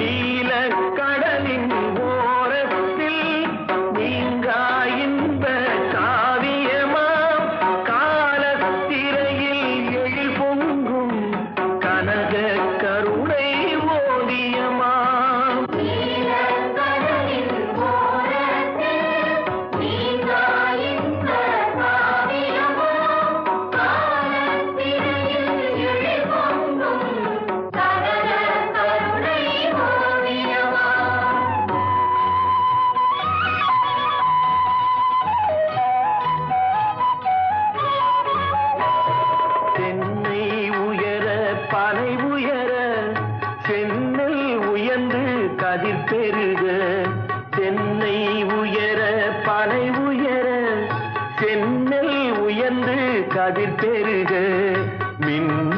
நீல கடலின் கதிர் பெருக சென்னை உயர பனை உயர சென்னை உயர்ந்து கதிர் பெருக. மின்